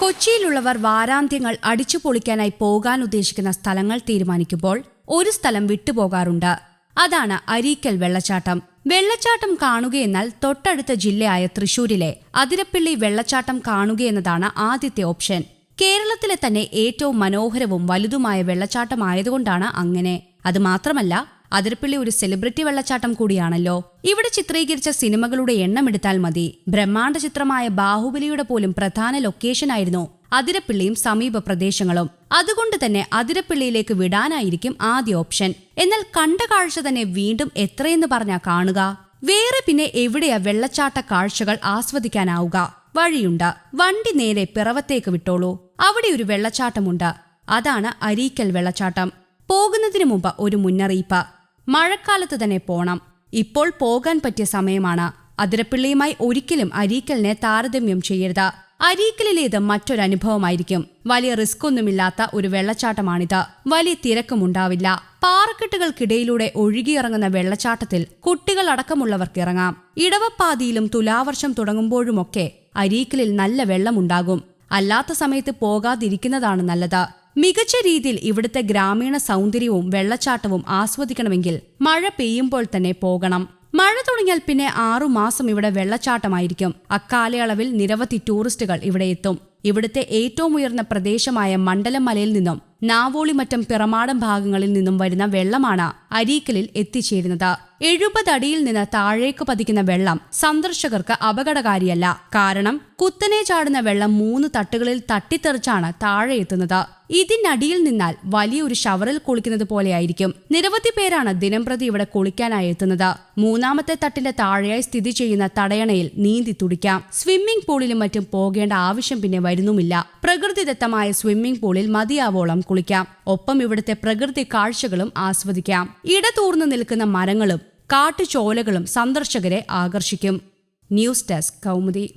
കൊച്ചിയിലുള്ളവർ വാരാന്ത്യങ്ങൾ അടിച്ചു പൊളിക്കാനായി പോകാൻ ഉദ്ദേശിക്കുന്ന സ്ഥലങ്ങൾ തീരുമാനിക്കുമ്പോൾ ഒരു സ്ഥലം വിട്ടുപോകാറുണ്ട്. അതാണ് അരീക്കൽ വെള്ളച്ചാട്ടം. വെള്ളച്ചാട്ടം കാണുകയെന്നാൽ തൊട്ടടുത്ത ജില്ലയായ തൃശൂരിലെ അതിരപ്പിള്ളി വെള്ളച്ചാട്ടം കാണുകയെന്നതാണ് ആദ്യത്തെ ഓപ്ഷൻ. കേരളത്തിലെ തന്നെ ഏറ്റവും മനോഹരവും വലുതുമായ വെള്ളച്ചാട്ടമായതുകൊണ്ടാണ് അങ്ങനെ. അത് മാത്രമല്ല അതിരപ്പള്ളി ഒരു സെലിബ്രിറ്റി വെള്ളച്ചാട്ടം കൂടിയാണല്ലോ. ഇവിടെ ചിത്രീകരിച്ച സിനിമകളുടെ എണ്ണം എടുത്താൽ മതി. ബ്രഹ്മാണ്ഡ ചിത്രമായ ബാഹുബലിയുടെ പോലും പ്രധാന ലൊക്കേഷനായിരുന്നു അതിരപ്പിള്ളിയും സമീപ പ്രദേശങ്ങളും. അതുകൊണ്ട് തന്നെ അതിരപ്പിള്ളിയിലേക്ക് വിടാനായിരിക്കും ആദ്യ ഓപ്ഷൻ എന്നാൽ കണ്ട കാഴ്ച തന്നെ വീണ്ടും എത്രയെന്ന് പറഞ്ഞാ കാണുക. വേറെ പിന്നെ എവിടെയാ വെള്ളച്ചാട്ട കാഴ്ചകൾ ആസ്വദിക്കാനാവുക? വഴിയുണ്ട്. വണ്ടി നേരെ പിറവത്തേക്ക് വിട്ടോളൂ. അവിടെ ഒരു വെള്ളച്ചാട്ടമുണ്ട്. അതാണ് അരീക്കൽ വെള്ളച്ചാട്ടം. പോകുന്നതിനു മുമ്പ് ഒരു മുന്നറിയിപ്പ്. മഴക്കാലത്ത് തന്നെ പോണം. ഇപ്പോൾ പോകാൻ പറ്റിയ സമയമാണ്. അതിരപ്പിള്ളിയുമായി ഒരിക്കലും അരീക്കലിനെ താരതമ്യം ചെയ്യരുത്. അരീക്കലിലേത് മറ്റൊരനുഭവമായിരിക്കും. വലിയ റിസ്ക് ഒന്നുമില്ലാത്ത ഒരു വെള്ളച്ചാട്ടമാണിത്. വലിയ തിരക്കുമുണ്ടാവില്ല. പാറക്കെട്ടുകൾക്കിടയിലൂടെ ഒഴുകിയിറങ്ങുന്ന വെള്ളച്ചാട്ടത്തിൽ കുട്ടികളടക്കമുള്ളവർക്ക് ഇറങ്ങാം. ഇടവപ്പാതിയിലും തുലാവർഷം തുടങ്ങുമ്പോഴുമൊക്കെ അരീക്കലിൽ നല്ല വെള്ളമുണ്ടാകും. അല്ലാത്ത സമയത്ത് പോകാതിരിക്കുന്നതാണ് നല്ലത്. മികച്ച രീതിയിൽ ഇവിടുത്തെ ഗ്രാമീണ സൗന്ദര്യവും വെള്ളച്ചാട്ടവും ആസ്വദിക്കണമെങ്കിൽ മഴ പെയ്യുമ്പോൾ തന്നെ പോകണം. മഴ തുടങ്ങിയാൽ പിന്നെ ആറുമാസം ഇവിടെ വെള്ളച്ചാട്ടമായിരിക്കും. അക്കാലയളവിൽ നിരവധി ടൂറിസ്റ്റുകൾ ഇവിടെ എത്തും. ഇവിടുത്തെ ഏറ്റവും ഉയർന്ന പ്രദേശമായ മണ്ഡലം മലയിൽ നിന്നും നാവോളിമറ്റം പിറമാടം ഭാഗങ്ങളിൽ നിന്നും വരുന്ന വെള്ളമാണ് അരീക്കലിൽ എത്തിച്ചേരുന്നത്. എഴുപത് അടിയിൽ നിന്ന് താഴേക്ക് പതിക്കുന്ന വെള്ളം സന്ദർശകർക്ക് അപകടകാരിയല്ല. കാരണം കുത്തനെ ചാടുന്ന വെള്ളം മൂന്ന് തട്ടുകളിൽ തട്ടിത്തെറിച്ചാണ് താഴെ എത്തുന്നത്. ഇതിനടിയിൽ നിന്നാൽ വലിയൊരു ഷവറിൽ കുളിക്കുന്നത് പോലെയായിരിക്കും. നിരവധി പേരാണ് ദിനംപ്രതി ഇവിടെ കുളിക്കാനായി എത്തുന്നത്. മൂന്നാമത്തെ തട്ടിന്റെ താഴെയായി സ്ഥിതി ചെയ്യുന്ന തടയണയിൽ നീന്തി തുടിക്കാം. സ്വിമ്മിംഗ് പൂളിലും മറ്റും പോകേണ്ട ആവശ്യം പിന്നെ വരുന്നുമില്ല. പ്രകൃതിദത്തമായ സ്വിമ്മിംഗ് പൂളിൽ മതിയാവോളം കുളിക്കാം. ഒപ്പം ഇവിടുത്തെ പ്രകൃതി കാഴ്ചകളും ആസ്വദിക്കാം. ഇടതൂർന്നു നിൽക്കുന്ന മരങ്ങളും കാട്ടുചോലകളും സന്ദർശകരെ ആകർഷിക്കും. News desk Kaumudi.